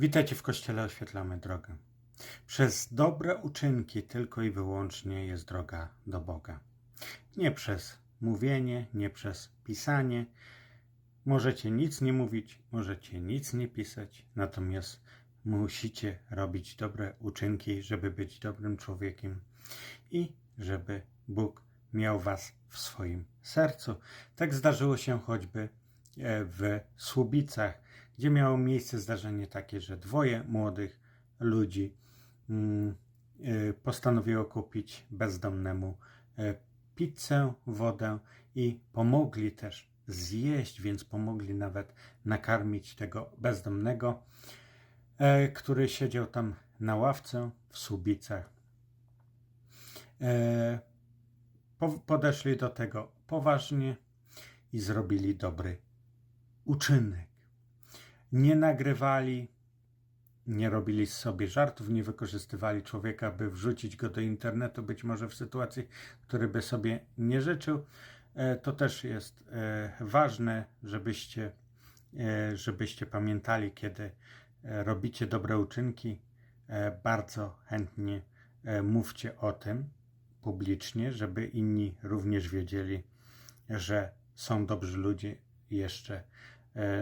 Witajcie w Kościele Oświetlamy Drogę. Przez dobre uczynki tylko i wyłącznie jest droga do Boga. Nie przez mówienie, nie przez pisanie. Możecie nic nie mówić, możecie nic nie pisać, natomiast musicie robić dobre uczynki, żeby być dobrym człowiekiem i żeby Bóg miał Was w swoim sercu. Tak zdarzyło się choćby e, w Słubicach, gdzie miało miejsce zdarzenie takie, że dwoje młodych ludzi mm, e, postanowiło kupić bezdomnemu e, pizzę, wodę i pomogli też zjeść, więc pomogli nawet nakarmić tego bezdomnego, e, który siedział tam na ławce w Słubicach. E, po- Podeszli do tego poważnie i zrobili dobry uczynek. Nie nagrywali, nie robili z sobie żartów, nie wykorzystywali człowieka, by wrzucić go do internetu, być może w sytuacji, której by sobie nie życzył. E, To też jest e, ważne, żebyście, e, żebyście pamiętali, kiedy robicie dobre uczynki. Bardzo chętnie mówcie o tym publicznie, żeby inni również wiedzieli, że są dobrzy ludzie jeszcze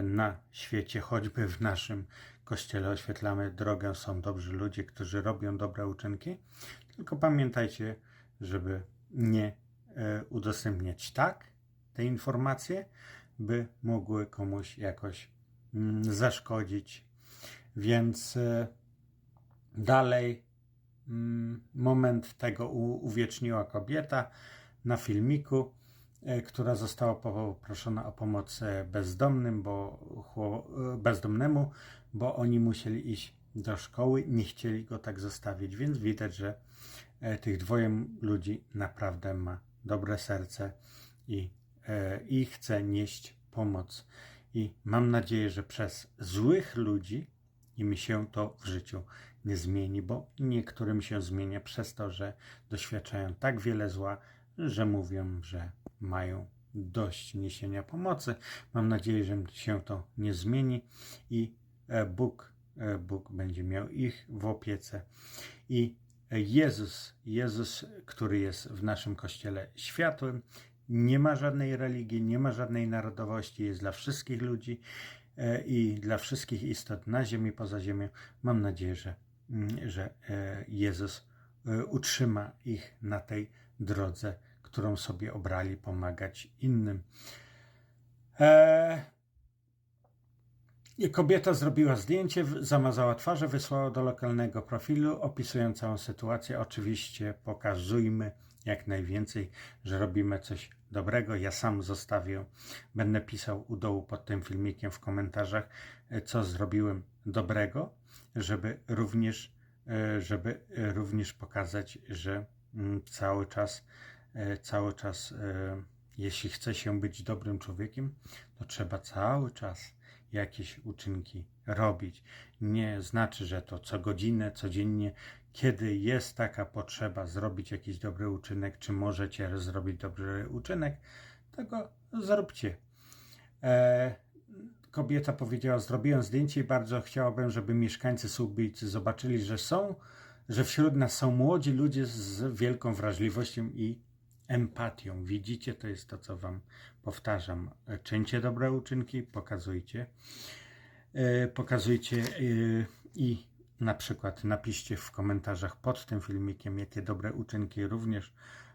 na świecie, choćby w naszym kościele oświetlamy drogę, są dobrzy ludzie, którzy robią dobre uczynki. Tylko pamiętajcie, żeby nie e, udostępniać tak te informacje, by mogły komuś jakoś mm, zaszkodzić. Więc e, dalej mm, moment tego uwieczniła kobieta na filmiku, e, która została poproszona o pomoc e, bezdomnym, bo, e, bezdomnemu, bo oni musieli iść do szkoły, nie chcieli go tak zostawić, więc widać, że e, tych dwoje ludzi naprawdę ma dobre serce i, e, i chce nieść pomoc. I mam nadzieję, że przez złych ludzi im się to w życiu nie zmieni, bo niektórym się zmienia przez to, że doświadczają tak wiele zła, że mówią, że mają dość niesienia pomocy. Mam nadzieję, że się to nie zmieni i Bóg, Bóg będzie miał ich w opiece. I Jezus, Jezus, który jest w naszym kościele światłem, nie ma żadnej religii, nie ma żadnej narodowości, jest dla wszystkich ludzi e, i dla wszystkich istot na ziemi, poza ziemią. Mam nadzieję, że, mm, że e, Jezus e, utrzyma ich na tej drodze, którą sobie obrali, pomagać innym. E, i Kobieta zrobiła zdjęcie, zamazała twarze, wysłała do lokalnego profilu, opisując całą sytuację. Oczywiście pokazujmy jak najwięcej, że robimy coś dobrego. Ja sam zostawię, będę pisał u dołu pod tym filmikiem w komentarzach, e, co zrobiłem dobrego, żeby również, e, żeby e, również pokazać, że mm, cały czas, cały czas, e, jeśli chce się być dobrym człowiekiem, to trzeba cały czas jakieś uczynki robić. Nie znaczy, że to co godzinę, codziennie, kiedy jest taka potrzeba zrobić jakiś dobry uczynek, czy możecie zrobić dobry uczynek, tego zróbcie. E, kobieta powiedziała: Zrobiłem zdjęcie i bardzo chciałabym, żeby mieszkańcy Słubicy zobaczyli, że są, że wśród nas są młodzi ludzie z wielką wrażliwością i empatią. Widzicie, to jest to, co Wam powtarzam. Czyńcie dobre uczynki, pokazujcie. E, Pokazujcie e, i na przykład napiszcie w komentarzach pod tym filmikiem, jakie dobre uczynki również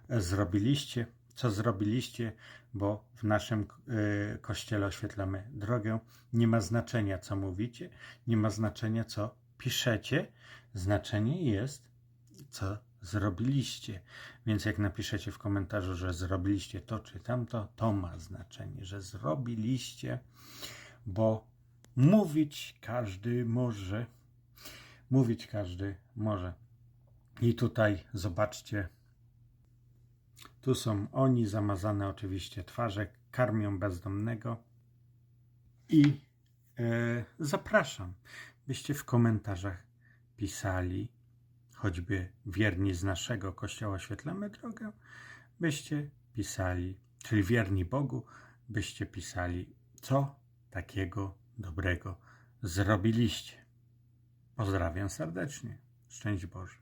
zrobiliście, co zrobiliście, bo w naszym e, kościele oświetlamy drogę. Nie ma znaczenia, co mówicie, nie ma znaczenia, co piszecie. Znaczenie jest, co zrobiliście. Więc jak napiszecie w komentarzu, że zrobiliście to czy tamto, to ma znaczenie, że zrobiliście, bo mówić każdy może. Mówić każdy może. I tutaj zobaczcie, tu są oni, zamazane oczywiście twarze, karmią bezdomnego. I e, zapraszam, byście w komentarzach pisali, choćby wierni z naszego Kościoła Świetlamy Drogę, byście pisali, czyli wierni Bogu, byście pisali, co takiego dobrego zrobiliście. Pozdrawiam serdecznie. Szczęść Boże.